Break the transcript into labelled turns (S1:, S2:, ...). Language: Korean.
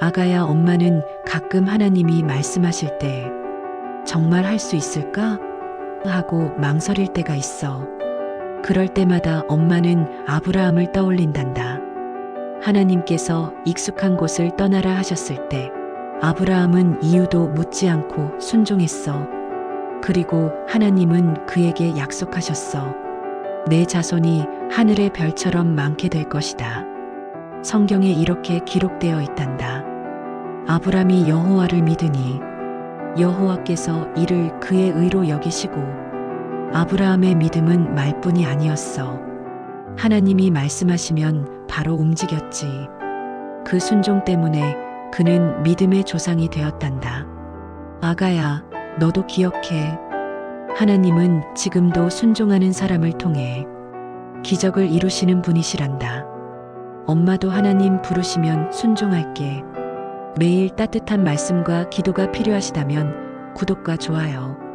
S1: 아가야 엄마는 가끔 하나님이 말씀하실 때 정말 할 수 있을까? 하고 망설일 때가 있어. 그럴 때마다 엄마는 아브라함을 떠올린단다. 하나님께서 익숙한 곳을 떠나라 하셨을 때 아브라함은 이유도 묻지 않고 순종했어. 그리고 하나님은 그에게 약속하셨어. 내 자손이 하늘의 별처럼 많게 될 것이다. 성경에 이렇게 기록되어 있단다. 아브람이 여호와를 믿으니 여호와께서 이를 그의 의로 여기시고 아브라함의 믿음은 말뿐이 아니었어. 하나님이 말씀하시면 바로 움직였지. 그 순종 때문에 그는 믿음의 조상이 되었단다. 아가야, 너도 기억해. 하나님은 지금도 순종하는 사람을 통해 기적을 이루시는 분이시란다. 엄마도 하나님 부르시면 순종할게. 매일 따뜻한 말씀과 기도가 필요하시다면 구독과 좋아요.